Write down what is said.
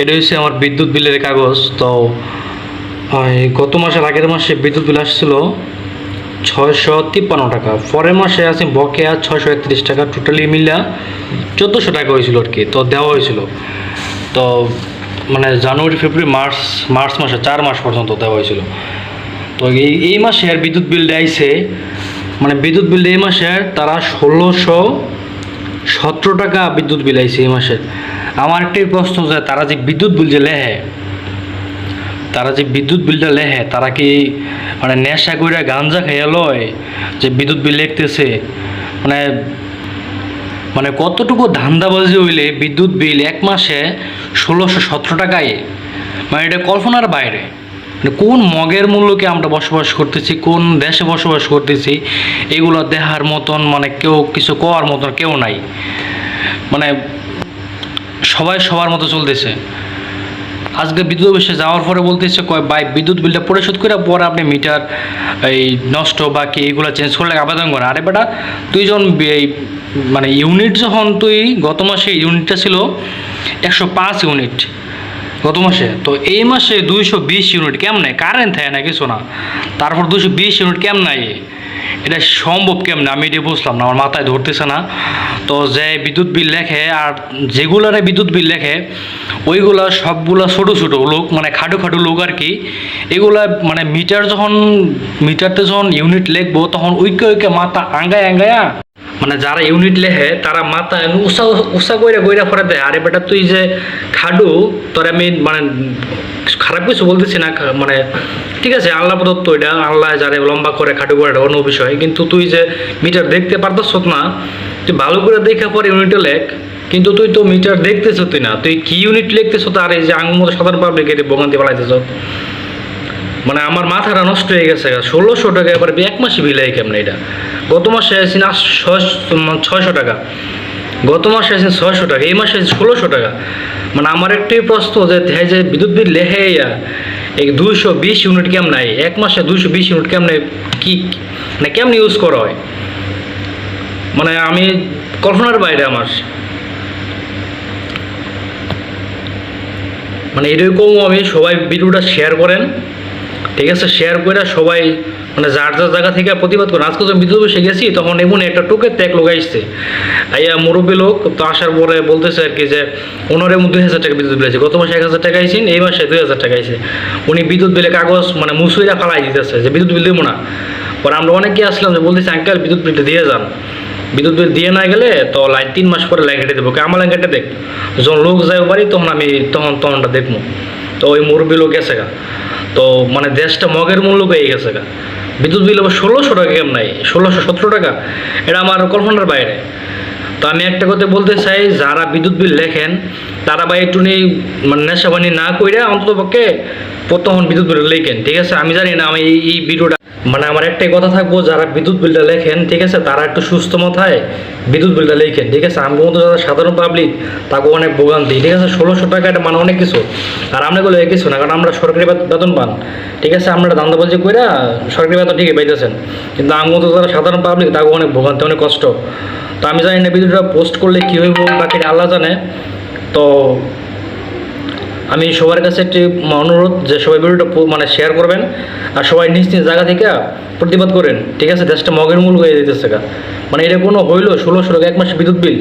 এটা হচ্ছে আমার বিদ্যুৎ বিলের কাগজ। তো গত মাসের আগের মাসে বিদ্যুৎ বিল আসছিল ছয়শো তিপ্পান্ন টাকা। পরের মাসে আছে বকেয়া ছয়শো একত্রিশ টাকা টোটালি মিলা চোদ্দোশো টাকা হয়েছিল আর কি, তো দেওয়া হয়েছিল। তো মানে জানুয়ারি, ফেব্রুয়ারি, মার্চ মার্চ মাসে, চার মাস পর্যন্ত দেওয়া হয়েছিল। তো এই এই মাসে আর বিদ্যুৎ বিল দেয়ছে মানে বিদ্যুৎ বিল এই মাসের তারা ষোলোশো সতেরো টাকা বিদ্যুৎ বিল আইছে এই মাসে। আমার একটাই প্রশ্ন যে, তারা যে বিদ্যুৎ বিল যে লেহে, তারা যে বিদ্যুৎ বিলটা লেহে, তারা কি মানে নেশা করে গাঞ্জা খেয়ে লয় যে বিদ্যুৎ বিল লিখতেছে? মানে মানে কতটুকু ধান্দাবাজি হইলে বিদ্যুৎ বিল এক মাসে ষোলোশো সতেরো টাকায়? মানে এটা কল্পনার বাইরে। মানে কোন মগের মূল্যকে আমরা বসবাস করতেছি, কোন দেশে বসবাস করতেছি, এগুলো দেহার মতন মানে কেউ কিছু কোয়ার মতন কেউ নাই। মানে সবাই সবার মতো চলতেছে। আজকে বিদ্যুৎ অফিসে যাওয়ার পরে বলতেছে, কয় বাই বিদ্যুৎ বিলটা পরিশোধ করে পরে আপনি মিটার, এই নষ্ট বা কি এগুলো চেঞ্জ করলে আবেদন করেন। আরে বেটা তুই যখন এই মানে ইউনিট যখন তুই গত মাসে ইউনিটটা ছিল, একশো পাঁচ ইউনিট। গত মাসে। তো এই মাসে দুইশো বিশ ইউনিট কেমনে কারেন্ট থাকে না কিছু না। তারপর দুইশো বিশ ইউনিট কেমন এটা সম্ভব কেমনে? আমি এটা বুঝলাম না, আমার মাথায় ধরতেছে না। তো যে বিদ্যুৎ বিল লেখে আর যেগুলারে বিদ্যুৎ বিল লেখে, ওইগুলা সবগুলা ছোটো ছোটো লোক মানে খাটো খাটো লোক আর কি, এগুলা মানে মিটার যখন, মিটারতে যখন ইউনিট লিখব, তখন উইকে উইকে মাথা আঙ্গায় আঙ্গায়া মানে যারা ইউনিট লেখে তারা মাথা উষা উষা কইরা কইরা পরে দেয়। আরে বেটা, তুই যে খাডু তোর আমি মানে খারাপ কিছু বলতেছি না মানে ঠিক আছে, আল্লাহ প্রদত্ত এটা, আল্লাহ যারে লম্বা করে খাটু করে অন্য বিষয়। কিন্তু তুই যে মিটার দেখতে পারতাস না তুই ভালো করে দেখে পরে ইউনিটে লেখ। কিন্তু তুই তো মিটার দেখতেছ তুই না। তুই কি ইউনিট লিখতেছ তার এই যে আঙ্গুল সাধারণ পাবলিক এটি ভোগান্তি পালাইতেছ মানে আমার মাথাটা নষ্ট হয়ে গেছে ষোলোশো টাকা এবার এক মাসে বিলাই কেমন এটা? গত মাসে আছি না ছয়শো টাকা। গত মাসে আছি ছয়শো টাকা, এই মাসে ষোলোশো টাকা। মানে আমার একটাই প্রশ্ন যে হ্যাঁ যে বিদ্যুৎ বিল লেহে এই দুইশো বিশ ইউনিট কেমন নাই? এক মাসে দুইশো বিশ ইউনিট কেমনে কি মানে কেমন ইউজ করা হয়? মানে আমি কল্পনার বাইরে আমার। মানে এরকম আমি, সবাই ভিডিওটা শেয়ার করেন। ঠিক আছে শেয়ার করে সবাই মানে যার যার জায়গা থেকে প্রতিবাদ করেন আজকে যখন বিদ্যুৎ বসে গেছি, তখন এমন একটা টোকের ত্যাগ লোকাইছে আইয়া মুরব্বী লোক তো আসার পরে বলতেছে আর কি যে, ওনার এমন দুই হাজার টাকা বিদ্যুৎ বিল আছে গত মাসে এক হাজার টাকা আইছেন এই মাসে দুই হাজার টাকা আইছে। উনি বিদ্যুৎ বিলে কাগজ মানে মুসুইরা ফালাই দিতেছে যে, বিদ্যুৎ বিল দেবো না। পরে আমরা অনেকে আসলাম যে, বলতেছি, আঙ্কেল, বিদ্যুৎ বিলটা দিয়ে যান। বিদ্যুৎ বিল দিয়ে না গেলে তো লাইন তিন মাস পরে লাইন কেটে দেবো। আমার লাইন কেটে দেখ। যখন লোক যায় বাড়ি, তখন আমি তখন তখনটা দেখব। তো ওই মুরব্বী লোক গেছে গা। তো মানে দেশটা মগের মূল্য পেয়ে গেছে গা। বিদ্যুৎ বিল আমার ষোলোশো টাকা, কেমন নাই? ষোলোশো সতেরো টাকা। এটা আমার কল্পনার বাইরে। তো আমি একটা কথা বলতে চাই, যারা বিদ্যুৎ বিল লেখেন, তারা বা একটু নেই মানে নেশাবানি না করে অন্তত পক্ষে প্রত্যহন বিদ্যুৎ বিল লেখেন, ঠিক আছে? আমি জানি না, আমি এই ভিডিওটা মানে আমার একটাই কথা থাকব, যারা বিদ্যুৎ বিলটা লেখেন, ঠিক আছে, তারা একটু সুস্থ মাথায় বিদ্যুৎ বিলটা লেখেন, ঠিক আছে? আমি মতো যারা সাধারণ পাবলিক তাকে অনেক ভোগান্তি, ঠিক আছে? ষোলোশো টাকা এটা মানে অনেক কিছু। আর আমরা গুলো কিছু না, কারণ আমরা সরকারি বেত- বেতন পান, ঠিক আছে? আমরা দান্দাবাজি করে সরকারি বেতন ঠিকই পাইতেছেন। কিন্তু আমি মতো যারা সাধারণ পাবলিক তাকে অনেক ভোগান্তি, অনেক কষ্ট। তো আমি জানি না, ভিডিওটা পোস্ট করলে কী হইব বাকি আল্লাহ জানে। তো আমি সবার কাছে একটি অনুরোধ যে সবাই ভিডিওটা মানে শেয়ার করবেন আর সবাই নিজ নিজ জায়গা থেকে প্রতিবাদ করেন। ঠিক আছে? দেশটা মগের মূল হয়ে যেতেছে মানে এটা কোনো হইল, ষোলো টাকা এক মাসের বিদ্যুৎ বিল।